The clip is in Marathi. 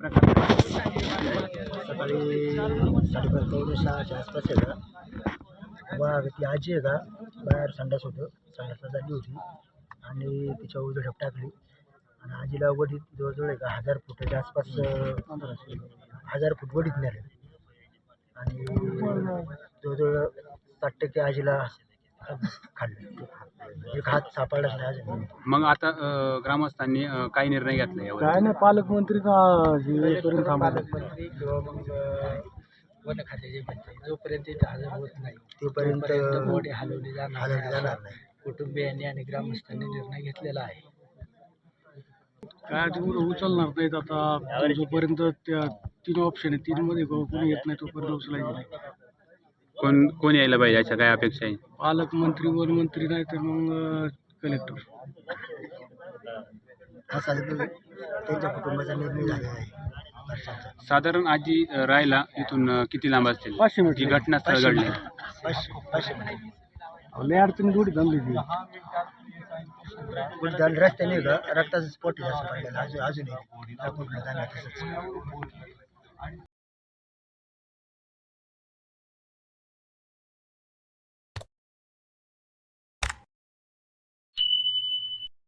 सकाळी साडेपाच पावणे सहाच्या आसपास आहे का वाघ ती आजी आहे का? बाहेर संडास होतं. संडासला झाली होती आणि तिच्यावर झडप टाकली आणि आजीला वडीत जवळजवळ आहे का हजार फुटाच्या आसपास हजार फूट वडीत नेले आणि जवळजवळ साठ टक्के आजीला खाल्ले एक हात सापडलाच नाही अजून मग आता अ, ग्रामस्थांनी अ, काय निर्णय घेतला यावर? काय नाही पालकमंत्री का हे करून थांबायला पालकमंत्री किंवा मग अं, वन जोपर्यंत इथे हजर होत नाही तोपर्यंत मोठे हलवले जाणार हलवले जाणार नाही. कुटुंबियांनी आणि ग्रामस्थांनी निर्णय घेतलेला आहे. काय तेवढं उचलणार नाहीत आता. जोपर्यंत त्या तीन ऑप्शन आहे तीन मध्ये कोणी येत नाही तोपर्यंत उचलायचं नाही. कोण कोण यायला पाहिजे अशा काय अपेक्षा आहे? पालकमंत्री वन मंत्री नाही तर मग कलेक्टर. असा त्यांच्या कुटुंबाचा निर्णय झालेला आहे वर्षाचा साधारण आजी अ, राहायला इथून अ, किती लांब असतील? पाचशे मीटर. जी घटनास्थळ घडली. पाचशे पाचशे मध्ये लय अडचणी थोडी जमली ती. उलट रस्त्याने का रक्ताचा स्पॉट जास्त पडलेला अजून अजूनही कुठलं जाणार तसंच.